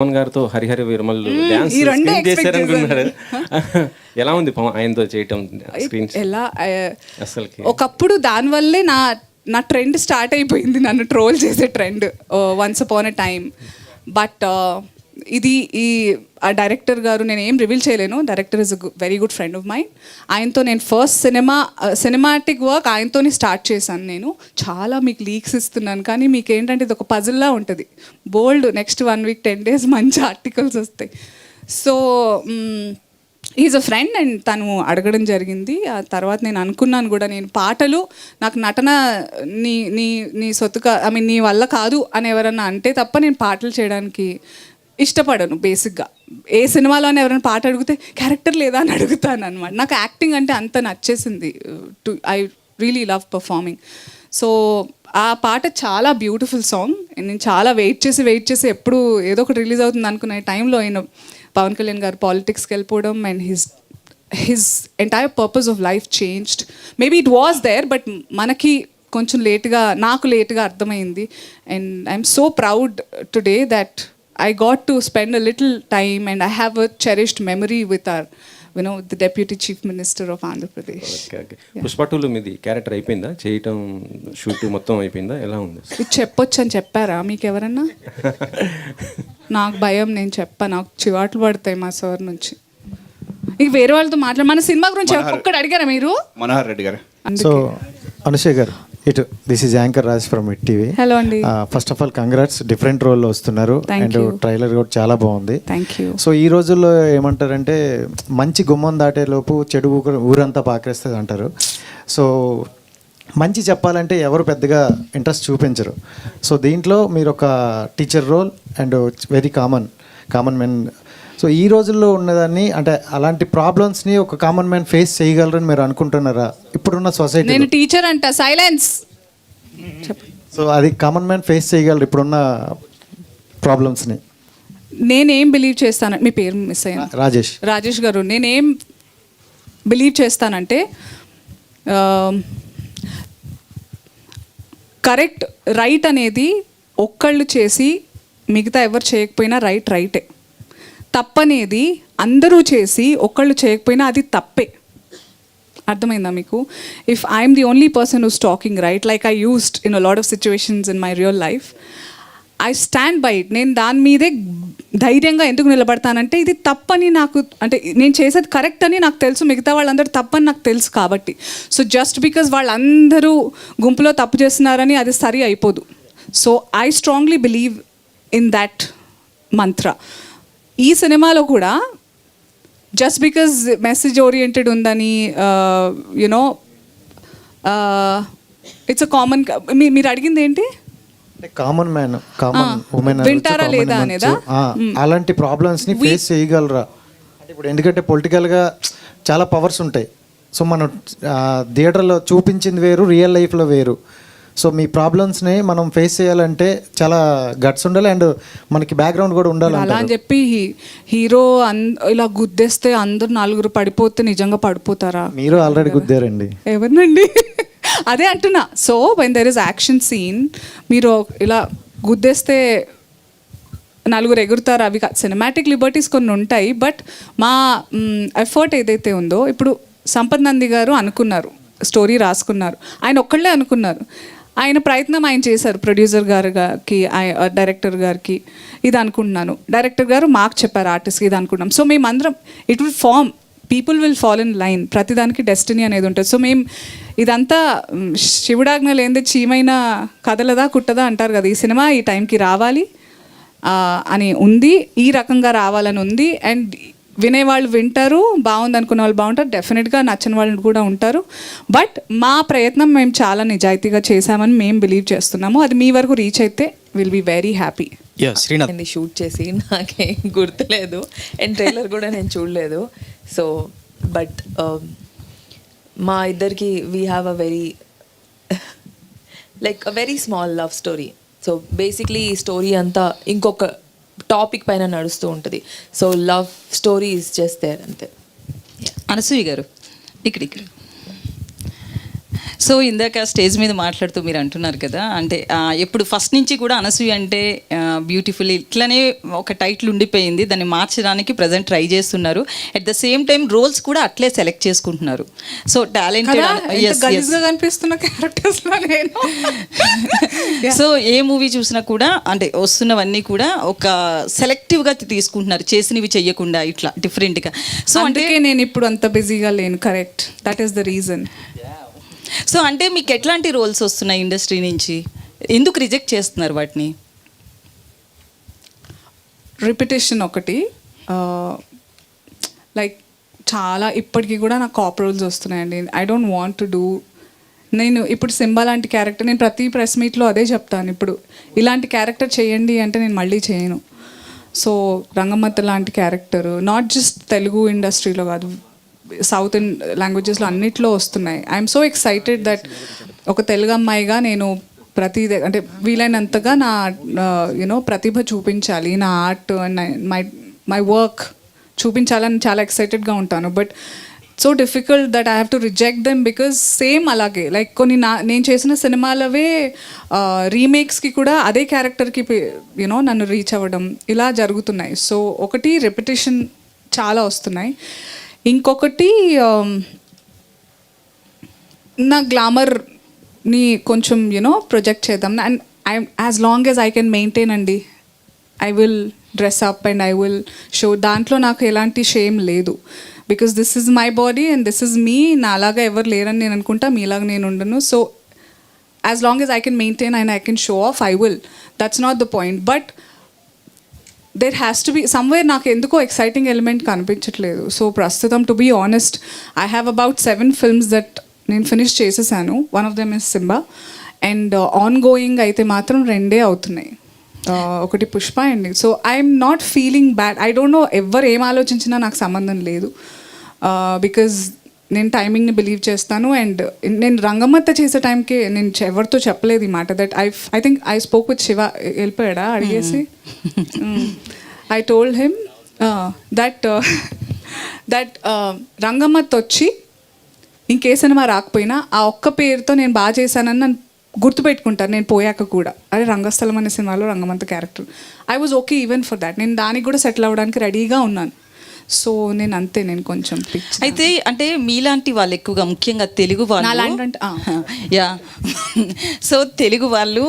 పవన్ గారితో హరిహర విరమల్ డాన్స్ ఈ రెండే స్క్రీన్ చేశారనుకున్నారు ఎలా ఉంది పవన్ ఆయనతో చేయటం స్క్రీన్ ఎలా ఆ, అసలుకి? ఒకప్పుడు దానివల్లే నా నా ట్రెండ్ స్టార్ట్ అయిపోయింది. నన్ను ట్రోల్ చేసే trend once upon a time but ఇది ఈ ఆ డైరెక్టర్ గారు నేను ఏం రివీల్ చేయలేను. Director is very good friend of mind ఆయనతో నేను ఫస్ట్ సినిమా సినిమాటిక్ వర్క్ ఆయనతోనే స్టార్ట్ చేశాను నేను. చాలా మీకు లీక్స్ ఇస్తున్నాను కానీ మీకు ఏంటంటే ఇది ఒక పజిల్లా ఉంటుంది. బోల్డ్ next one week ten days మంచి ఆర్టికల్స్ వస్తాయి. So is a friend and తను అడగడం జరిగింది. ఆ తర్వాత నేను అనుకున్నాను కూడా నేను పాటలు నాకు నటన నీ నీ నీ సొత్తుగా ఐ మీన్ నీ వల్ల కాదు అని ఎవరన్నా అంటే తప్ప నేను పాటలు చేయడానికి ఇష్టపడను బేసిక్గా. ఏ సినిమాలోనే ఎవరైనా పాట అడిగితే క్యారెక్టర్ లేదా అని అడుగుతాను అనమాట నాకు యాక్టింగ్ అంటే అంత నచ్చేసింది too I really love performing so ఆ పాట చాలా బ్యూటిఫుల్ సాంగ్ నేను చాలా వెయిట్ చేసి వెయిట్ చేసి ఎప్పుడు ఏదో ఒకటి రిలీజ్ అవుతుంది అనుకునే టైంలో ఆయన పవన్ కళ్యాణ్ గారు పాలిటిక్స్కి వెళ్ళిపోవడం and his his entire purpose of life changed maybe it was there but మనకి కొంచెం లేట్గా నాకు లేట్గా అర్థమైంది. And I'm so proud today that I got to spend a little time and I have a cherished memory with are you know the deputy chief minister of Andhra Pradesh okay, okay. Pushpa టూలో మీది character అయిపోయిందా? చేయటం షూట్ మొత్తం అయిపోయిందా? ఎలా ఉంది? ఇది చెప్పొచ్చు అని చెప్పారా? మీకు ఎవరన్నా? నాకు భయం నేను చెప్పా నాకు చివాట్లు పడతాయి మా సార్ నుంచి. ఇక వేరే వాళ్ళతో మాట్లాడ మన సినిమా గురించి ఒక్కడు అడిగారా మీరు? మనోహర్ రెడ్డి గారు. సో అనుష గారు. ఇటు this is anchor Raj from it TV hello అండి. First of all congrats different రోల్లో వస్తున్నారు. అండ్. ట్రైలర్ కూడా చాలా బాగుంది. థ్యాంక్ యూ సో ఈ రోజుల్లో ఏమంటారంటే మంచి గుమ్మం దాటే లోపు చెడు ఊరు- ఊరంతా పాకేస్తుంది అంటారు. సో మంచి చెప్పాలంటే ఎవరు పెద్దగా ఇంట్రెస్ట్ చూపించరు. సో దీంట్లో మీరు ఒక teacher role and very common common men so ఈ రోజుల్లో ఉన్నదాన్ని అంటే అలాంటి ప్రాబ్లమ్స్ని ఒక కామన్ మ్యాన్ ఫేస్ చేయగలరని మీరు అనుకుంటున్నారా? ఇప్పుడున్న సొసైటీ నేను టీచర్ అంట సైలెన్స్ సో అది కామన్ మ్యాన్ ఫేస్ చేయగలరు ఇప్పుడున్న ప్రాబ్లమ్స్ని నేనేం బిలీవ్ చేస్తాను మీ పేరు మిస్ అయ్యాను. రాజేష్. రాజేష్ గారు నేనేం బిలీవ్ చేస్తానంటే కరెక్ట్ రైట్ అనేది ఒక్కళ్ళు చేసి మిగతా ఎవరు చేయకపోయినా రైట్ రైటే తప్పనేది అందరూ చేసి ఒకళ్ళు చేయకపోయినా అది తప్పే. అర్థమైందా మీకు? If I'm the only person who's talking right like I used in a lot of situations in my real life I stand by it నేను దాని మీదే ధైర్యంగా ఎందుకు నిలబడతానంటే ఇది తప్పని నాకు అంటే నేను చేసేది కరెక్ట్ అని నాకు తెలుసు. మిగతా వాళ్ళందరూ తప్పని నాకు తెలుసు కాబట్టి. సో జస్ట్ బికాజ్ వాళ్ళందరూ గుంపులో తప్పు చేస్తున్నారని అది సరి అయిపోదు. So I strongly believe in that mantra ఈ సినిమాలో కూడా జస్ట్ బికాజ్ మెసేజ్ ఓరియంటెడ్ ఉందని you know it's a common మీరు అడిగింది ఏంటి? కామన్ మ్యాన్ కామన్ ఉమెన్ వింటారా లేదా అనేదా? అలాంటి ప్రాబ్లమ్స్ని ఫేస్ చేయగలరా? ఇప్పుడు ఎందుకంటే పొలిటికల్గా చాలా పవర్స్ ఉంటాయి. సో మనం థియేటర్లో చూపించింది వేరు రియల్ లైఫ్లో వేరు. సో మీ ప్రాబ్లమ్స్ని మనం ఫేస్ చేయాలంటే చాలా గట్స్ ఉండాలి అండ్ మనకి బ్యాక్గ్రౌండ్ కూడా ఉండాలి అలా అని చెప్పి హీరో అన్ ఇలా గుద్దేస్తే అందరు నలుగురు పడిపోతే నిజంగా పడిపోతారా? మీరు ఆల్రెడీ గుద్దారండి. ఎవరినండి? అదే అంటున్నా. So when there is action scene మీరు ఇలా గుద్దేస్తే నలుగురు ఎగురుతారు. అవి సినిమాటిక్ లిబర్టీస్ కొన్ని ఉంటాయి బట్ మా ఎఫర్ట్ ఏదైతే ఉందో ఇప్పుడు సంపత్ నంది గారు అనుకున్నారు స్టోరీ రాసుకున్నారు. ఆయన ఒక్కళ్ళే అనుకున్నారు. ఆయన ప్రయత్నం ఆయన చేశారు ప్రొడ్యూసర్ గారికి డైరెక్టర్ గారికి. ఇది అనుకుంటున్నాను. డైరెక్టర్ గారు మాకు చెప్పారు ఆర్టిస్ట్కి ఇది అనుకున్నాం సో మేమందరం it will form people will follow in line. ప్రతిదానికి డెస్టినీ అనేది ఉంటుంది. సో మేము ఇదంతా శివుడాజ్ఞ లేనిదే చీమైన కదలదా కుట్టదా అంటారు కదా. ఈ సినిమా ఈ టైంకి రావాలి అని ఉంది. ఈ రకంగా రావాలని ఉంది. అండ్ వినేవాళ్ళు వింటారు బాగుంది అనుకునే వాళ్ళు బాగుంటారు డెఫినెట్గా నచ్చని వాళ్ళు కూడా ఉంటారు. బట్ మా ప్రయత్నం మేము చాలా నిజాయితీగా చేశామని మేము బిలీవ్ చేస్తున్నాము. అది మీ వరకు రీచ్ అయితే will be very happy ya Srinath shoot చేసి నాకేం గుర్తులేదు. అండ్ ట్రైలర్ కూడా నేను చూడలేదు. సో బట్ మా ఇద్దరికి we have a very like a very small love story so basically ఈ స్టోరీ అంతా ఇంకొక టాపిక్ పైన నడుస్తూ ఉంటుంది. So love story is just there అంతే. అనసూయ గారు ఇక్కడ ఇక్కడ. సో ఇందాక స్టేజ్ మీద మాట్లాడుతూ మీరు అంటున్నారు కదా అంటే ఎప్పుడు ఫస్ట్ నుంచి కూడా అనసూయ అంటే బ్యూటిఫుల్ ఇట్లనే ఒక టైటిల్ ఉండిపోయింది దాన్ని మార్చడానికి ప్రజెంట్ ట్రై చేస్తున్నారు. At the same time roles కూడా అట్లే సెలెక్ట్ చేసుకుంటున్నారు. సో కనిపిస్తున్న క్యారెక్టర్స్ నేను. సో ఏ మూవీ చూసినా కూడా అంటే వస్తున్నవన్నీ కూడా ఒక సెలెక్టివ్గా తీసుకుంటున్నారు చేసినవి చెయ్యకుండా ఇట్లా డిఫరెంట్గా సో సో అంటే నేను ఇప్పుడు అంత బిజీగా లేను correct that is the reason so అంటే మీకు ఎట్లాంటి రోల్స్ వస్తున్నాయి ఇండస్ట్రీ నుంచి? ఎందుకు రిజెక్ట్ చేస్తున్నారు వాటిని? రిపిటేషన్ ఒకటి. లైక్ చాలా ఇప్పటికీ కూడా నాకు కాప్ రోల్స్ వస్తున్నాయండి. I don't want to do నేను ఇప్పుడు సింబా లాంటి క్యారెక్టర్ నేను ప్రతి ప్రెస్ మీట్లో అదే చెప్తాను. ఇప్పుడు ఇలాంటి క్యారెక్టర్ చేయండి అంటే నేను మళ్ళీ చేయను. సో రంగమ్మత్త లాంటి క్యారెక్టర్ నాట్ జస్ట్ తెలుగు ఇండస్ట్రీలో కాదు సౌత్ లాంగ్వేజెస్లో అన్నిట్లో వస్తున్నాయి. ఐఎమ్ సో ఎక్సైటెడ్ దట్ ఒక తెలుగు అమ్మాయిగా నేను ప్రతి అంటే వీలైనంతగా నా యూనో ప్రతిభ చూపించాలి. నా art and my my work చూపించాలని చాలా ఎక్సైటెడ్గా ఉంటాను. But so difficult that I have to reject them because same అలాగే. లైక్ కొన్ని నా నేను చేసిన సినిమాలవే రీమేక్స్కి కూడా అదే క్యారెక్టర్కి యూనో నన్ను రీచ్ అవ్వడం ఇలా జరుగుతున్నాయి. సో ఒకటి రెపిటేషన్ చాలా వస్తున్నాయి. ఇంకొకటి నా గ్లామర్ని కొంచెం యూనో ప్రొజెక్ట్ చేద్దాం. And I as long as I can maintain అండి I will dress up and I will show దాంట్లో నాకు ఎలాంటి షేమ్ లేదు. Because this is my body and this is me నాలాగా ఎవరు లేరని నేను అనుకుంటా మీలాగా నేను ఉండను. So as long as I can maintain and I can show off I will that's not the point but there has to be somewhere నాకు ఎందుకో ఎక్సైటింగ్ ఎలిమెంట్ కనిపించట్లేదు. సో ప్రస్తుతం to be honest I have about seven films that నేను finish చేసేసాను. One of them is Simbaa and ongoing అయితే మాత్రం రెండే అవుతున్నాయి. Uh, ఒకటి పుష్ప అండి so I'm not feeling bad I don't know ఎవరు ఏం ఆలోచించినా నాకు సంబంధం లేదు. Uh, బికాజ్ నేను టైమింగ్ని బిలీవ్ చేస్తాను అండ్ నేను రంగమ్మత్త చేసే టైంకి నేను ఎవరితో చెప్పలేదు ఈ మాట that I I think I spoke with Shiva వెళ్ళిపోయాడా అడిగేసి? I told him that that Rangammatha వచ్చి ఇంకే సినిమా రాకపోయినా ఆ ఒక్క పేరుతో నేను బాగా చేశానని నన్ను గుర్తుపెట్టుకుంటాను నేను పోయాక కూడా. అదే రంగస్థలం అనే సినిమాలో Rangammatha character I was okay even for that నేను దానికి కూడా సెటిల్ అవ్వడానికి రెడీగా ఉన్నాను. సో నేను అంతే నేను కొంచెం అయితే అంటే మీలాంటి వాళ్ళు ఎక్కువగా ముఖ్యంగా తెలుగు వాళ్ళు. యా. సో తెలుగు వాళ్ళు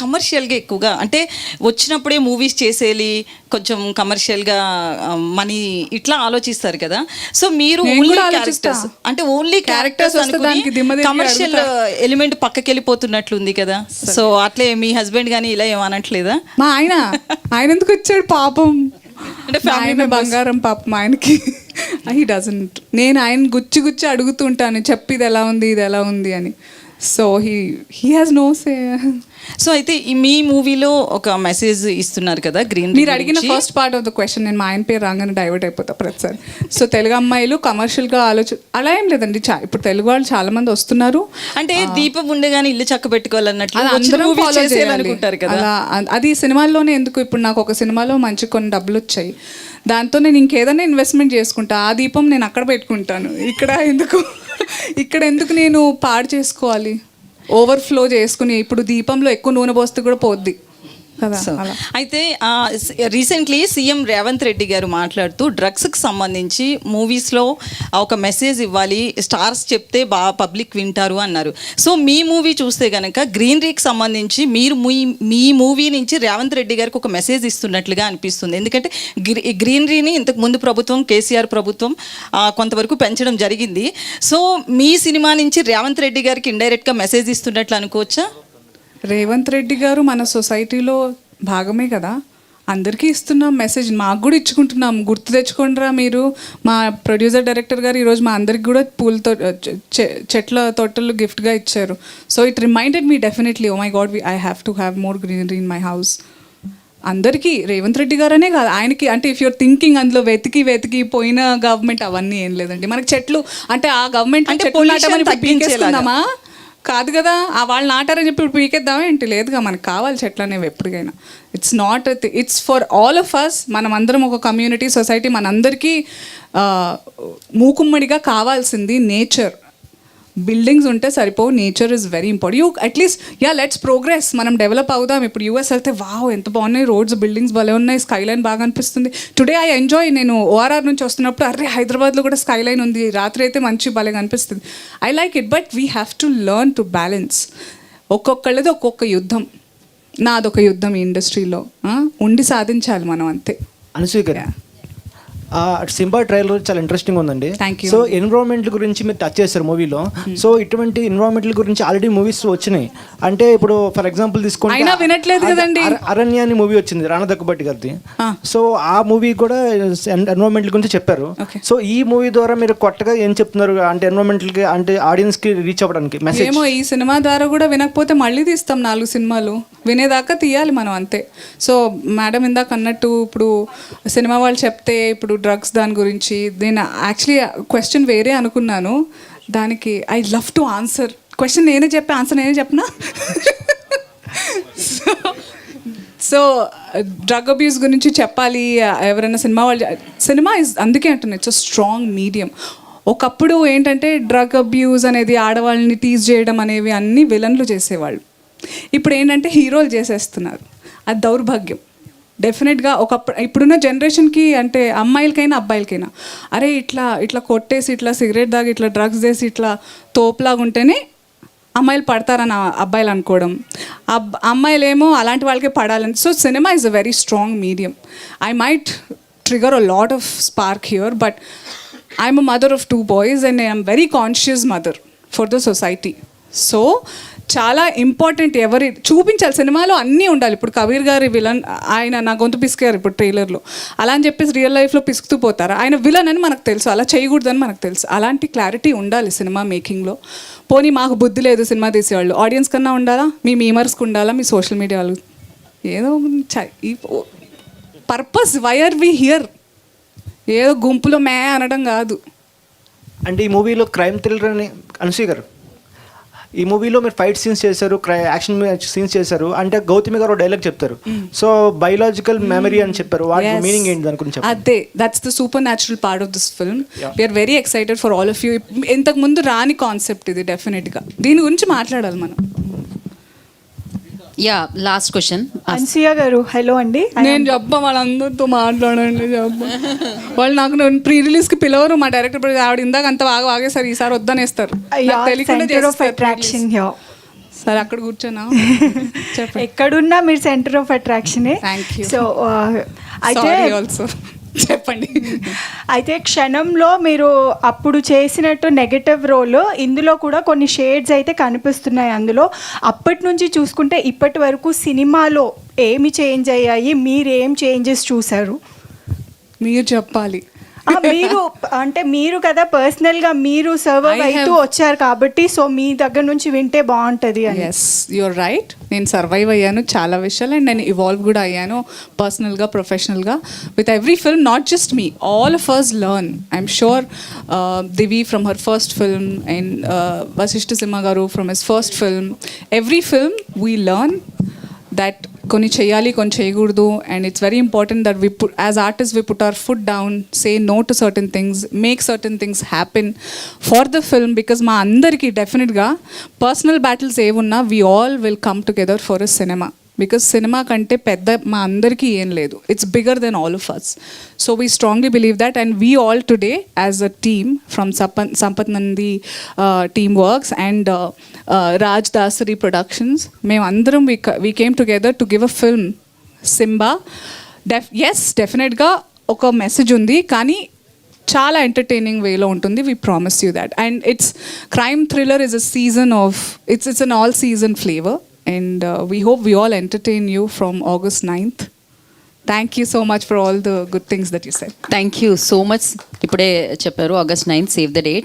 కమర్షియల్గా ఎక్కువగా అంటే వచ్చినప్పుడే మూవీస్ చేసేయాలి కొంచెం కమర్షియల్గా మనీ ఇట్లా ఆలోచిస్తారు కదా. సో మీరు అంటే ఓన్లీ క్యారెక్టర్స్ కమర్షియల్ ఎలిమెంట్ పక్కకి వెళ్ళిపోతున్నట్లుంది కదా. సో అట్లే మీ హస్బెండ్ కానీ ఇలా ఏమనట్లేదా? మా ఆయన ఆయన ఎందుకు వచ్చాడు పాపం? అంటే ఆయన బంగారం పాపం ఆయనకి. హీ డజంట్ నేను ఆయన గుచ్చి గుచ్చి అడుగుతుంటాను చెప్పి ఇది ఎలా ఉంది ఇది ఎలా ఉంది అని. So he he has no say so అయితే ఈ మీ మూవీలో ఒక మెసేజ్ ఇస్తున్నారు కదా గ్రీన్ మీరు అడిగిన first part of the question నేను మా ఆయన పేరు రాగానే డైవర్ట్ అయిపోతా ప్రతిసారి. సో తెలుగు అమ్మాయిలు కమర్షియల్గా ఆలోచన అలా ఏం లేదండి చా ఇప్పుడు తెలుగు వాళ్ళు చాలా మంది వస్తున్నారు. అంటే దీపం ఉండగానే ఇల్లు చక్క పెట్టుకోవాలన్నట్లు వచ్చిన అందరం కదా. అది సినిమాల్లోనే ఎందుకు ఇప్పుడు నాకు ఒక సినిమాలో మంచి కొన్ని డబ్బులు వచ్చాయి. దాంతో నేను ఇంకేదైనా ఇన్వెస్ట్మెంట్ చేసుకుంటా ఆ దీపం నేను అక్కడ పెట్టుకుంటాను. ఇక్కడ ఎందుకు? ఇక్కడ ఎందుకు నేను పాడు చేసుకోవాలి? ఓవర్ఫ్లో చేసుకుని ఇప్పుడు దీపంలో ఎక్కువ నూనె పోస్తే కూడా పోద్ది. కదా అయితే రీసెంట్లీ సీఎం రేవంత్ రెడ్డి గారు మాట్లాడుతూ డ్రగ్స్కి సంబంధించి మూవీస్లో ఒక మెసేజ్ ఇవ్వాలి స్టార్స్ చెప్తే బాగా పబ్లిక్ వింటారు అన్నారు. సో మీ మూవీ చూస్తే కనుక గ్రీనరీకి సంబంధించి మీరు మీ మీ మూవీ నుంచి రేవంత్ రెడ్డి గారికి ఒక మెసేజ్ ఇస్తున్నట్లుగా అనిపిస్తుంది. ఎందుకంటే గ్రీ గ్రీనరీని ఇంతకు ముందు ప్రభుత్వం కేసీఆర్ ప్రభుత్వం కొంతవరకు పెంచడం జరిగింది. సో మీ సినిమా నుంచి రేవంత్ రెడ్డి గారికి ఇండైరెక్ట్గా మెసేజ్ ఇస్తున్నట్లు అనుకోవచ్చా? రేవంత్ రెడ్డి గారు మన సొసైటీలో భాగమే కదా. అందరికీ ఇస్తున్నాం మెసేజ్ మాకు కూడా ఇచ్చుకుంటున్నాం. గుర్తు తెచ్చుకోండిరా మీరు. మా ప్రొడ్యూసర్ డైరెక్టర్ గారు ఈరోజు మా అందరికి కూడా పూలతో చెట్ల తోటలు గిఫ్ట్గా ఇచ్చారు. So it reminded me definitely oh my God we I have to have more greenery in my house అందరికీ రేవంత్ రెడ్డి గారనే కాదు ఆయనకి అంటే ఇఫ్ యూర్ థింకింగ్ అందులో వెతికి వెతికి పోయిన గవర్నమెంట్ అవన్నీ ఏం లేదండి. మనకి చెట్లు అంటే ఆ గవర్నమెంట్ అంటే కాదు కదా ఆ వాళ్ళు నాటారని చెప్పి ఇప్పుడు పీకేద్దామా ఏంటి? లేదుగా మనకు కావాలి చెట్లు అనేవి ఎప్పటికైనా. It's not it's for all of us మనం అందరం ఒక కమ్యూనిటీ సొసైటీ మనందరికీ మూకుమ్మడిగా కావాల్సింది నేచర్ బిల్డింగ్స్ ఉంటే సరిపో nature is very important you at least yeah let's progress మనం డెవలప్ అవుదాం. ఇప్పుడు యూఎస్ వెళ్తే వావ్ ఎంత బాగున్నాయి రోడ్స్ బిల్డింగ్స్ భలే ఉన్నాయి స్కై లైన్ బాగా అనిపిస్తుంది. టుడే ఐ ఎంజాయ్ నేను ఓఆర్ఆర్ నుంచి వస్తున్నప్పుడు అరే హైదరాబాద్లో కూడా స్కై లైన్ ఉంది. రాత్రి అయితే మంచి భలే అనిపిస్తుంది. I like it but we have to learn to balance ఒక్కొక్కళ్ళది ఒక్కొక్క యుద్ధం. నాదొక యుద్ధం ఈ ఇండస్ట్రీలో ఉండి సాధించాలి మనం అంతే. అనసూయ ఆ సింబా ట్రైలర్ చాలా ఇంట్రెస్టింగ్ ఉందండి. సో ఎన్విరాన్మెంట్ గురించి మీరు టచ్ చేశారు మూవీలో సో ఇటువంటి ఎన్విరాన్మెంట్ గురించి ఆల్రెడీ మూవీస్ వచ్చినాయి. అంటే ఇప్పుడు ఫర్ ఎగ్జాంపుల్ తీసుకుంటే వినట్లేదు కదండి. అరణ్య అని మూవీ వచ్చింది రాణా దగ్గుబట్టి గారిది. సో ఆ మూవీ కూడా ఎన్విరాన్మెంట్ గురించి చెప్పారు. సో ఈ మూవీ ద్వారా మీరు కొత్తగా ఏం చెప్తున్నారు? అంటే environmental కి అంటే ఆడియన్స్కి రీచ్ అవ్వడానికి మెసేజ్ ఏమో ఈ సినిమా ద్వారా కూడా వినకపోతే మళ్ళీ తీస్తాం నాలుగు సినిమాలు. వినేదాకా తీయాలి మనం అంతే. సో మేడం ఇందాక అన్నట్టు ఇప్పుడు సినిమా వాళ్ళు చెప్తే ఇప్పుడు డ్రగ్స్ దాని గురించి. నేను యాక్చువల్లీ క్వశ్చన్ వేరే అనుకున్నాను. దానికి I love to answer question నేనే చెప్పే ఆన్సర్ నేనే చెప్పనా? సో డ్రగ్ అబ్యూస్ గురించి చెప్పాలి ఎవరైనా సినిమా వాళ్ళు సినిమా ఇస్ అందుకే అంటున్నా ఇట్స్ స్ట్రాంగ్ మీడియం ఒకప్పుడు ఏంటంటే డ్రగ్ అబ్యూస్ అనేది ఆడవాళ్ళని టీజ్ చేయడం అనేవి అన్ని విలన్లు చేసేవాళ్ళు. ఇప్పుడు ఏంటంటే హీరోలు చేసేస్తున్నారు. అది దౌర్భాగ్యం. డెఫినెట్గా ఒకప్పుడు ఇప్పుడున్న జనరేషన్కి అంటే అమ్మాయిలకైనా అబ్బాయిలకైనా. అరే ఇట్లా ఇట్లా కొట్టేసి ఇట్లా సిగరెట్ దాగి ఇట్లా డ్రగ్స్ చేసి ఇట్లా తోపులాగా ఉంటేనే అమ్మాయిలు పడతారని అబ్బాయిలు అనుకోవడం. అబ్ అమ్మాయిలు ఏమో అలాంటి వాళ్ళకే పడాలని. So cinema is a very strong medium I might trigger a lot of spark here but I'm a mother of two boys and I'm very conscious mother for the society so చాలా important ఎవరి చూపించాలి. సినిమాలో అన్నీ ఉండాలి. ఇప్పుడు కబీర్ గారి villain ఆయన నా గొంతు పిసికారు ఇప్పుడు ట్రైలర్లో అలా అని చెప్పేసి రియల్ లైఫ్లో పిసుకుతూ పోతారు? ఆయన విలన్ అని మనకు తెలుసు. అలా చేయకూడదని మనకు తెలుసు. అలాంటి క్లారిటీ ఉండాలి సినిమా మేకింగ్లో పోనీ మాకు బుద్ధి లేదు సినిమా తీసేవాళ్ళు. ఆడియన్స్ కన్నా ఉండాలా? మీ మీమర్స్కి ఉండాలా? మీ సోషల్ మీడియా వాళ్ళు? ఏదో చ- ఈ purpose why are we here ఏదో గుంపులో మే అనడం కాదు. అంటే ఈ మూవీలో క్రైమ్ థ్రిల్లర్ అని అనసూయ గారు ఈ మూవీలో మీరు ఫైట్ సీన్స్ చేశారు క్రై యాక్షన్ సీన్స్ చేశారు అంటే గౌతమి గారు డైలాగ్ చెప్తారు. సో బయలాజికల్ మెమరీ అని చెప్పారు. వాటి. మీనింగ్ ఏంటి దాని గురించి. అదే that's the supernatural part of this film we're very excited for all of you ఇంతకు ముందు రాని కాన్సెప్ట్ ఇది డెఫినెట్గా దీని గురించి మాట్లాడాలి మనం. యా లాస్ట్ క్వశ్చన్ అన్సియా గారు హలో అండి. నేను చెప్ప వాళ్ళందరితో మాట్లాడండి చెప్ప. వాళ్ళు నాకు ప్రీ రిలీజ్కి పిలవరు మా డైరెక్టర్ ఇప్పుడు ఆవిడ ఇందాక అంత బాగా వాగేసారు ఈసారి వద్దనేస్తారు. నాకు తెలియకుండా సరే అక్కడ కూర్చోనా? చెప్పండి. ఎక్కడున్నా మీరు సెంటర్ ఆఫ్ అట్రాక్షన్. సో అయితే ఆల్సో చెప్పండి. అయితే క్షణంలో మీరు అప్పుడు చేసినట్టు నెగటివ్ రోల్ ఇందులో కూడా కొన్ని షేడ్స్ అయితే కనిపిస్తున్నాయి అందులో. అప్పటి నుంచి చూసుకుంటే ఇప్పటి వరకు సినిమాలో ఏమి చేంజ్ అయ్యాయి? మీరు ఏం చేంజెస్ చూసారు మీరు చెప్పాలి. మీరు అంటే మీరు కదా పర్సనల్గా మీరు సర్వర్ I అవుతూ వచ్చారు కాబట్టి సో మీ దగ్గర నుంచి వింటే బాగుంటది ఎస్ యువర్ రైట్ నేను సర్వైవ్ అయ్యాను చాలా విషయాలు అండ్ నేను ఇవాల్వ్ కూడా అయ్యాను పర్సనల్గా ప్రొఫెషనల్గా with every film not just me all of us learn I'm sure Divi from her first film and Vasishta Simha garu from his first film every film we learn that కొన్ని చేయాలి కొన్ని చేయకూడదు and it's very important that we put as artist we put our foot down say no to certain things make certain things happen for the film because మా అందరికీ డెఫినెట్గా personal battles ఏమున్నా we all will come together for a cinema because cinema కంటే పెద్ద మా అందరికీ ఏం లేదు. It's bigger than all of us so we strongly believe that and we all today as a team from Sampath Sampath Nandi team works and Raj Dasari productions మేము అందరం we we came together to give a film Simbaa డెఫ్ ఎస్ డెఫినెట్గా ఒక message ఉంది కానీ చాలా entertaining వేలో ఉంటుంది. We promise you that and it's crime thriller is a season of it's it's an all season flavour and we hope we all entertain you from August ninth thank you so much for all the good things that you said thank you so much ఇప్పుడే చెప్పారు August ninth save the date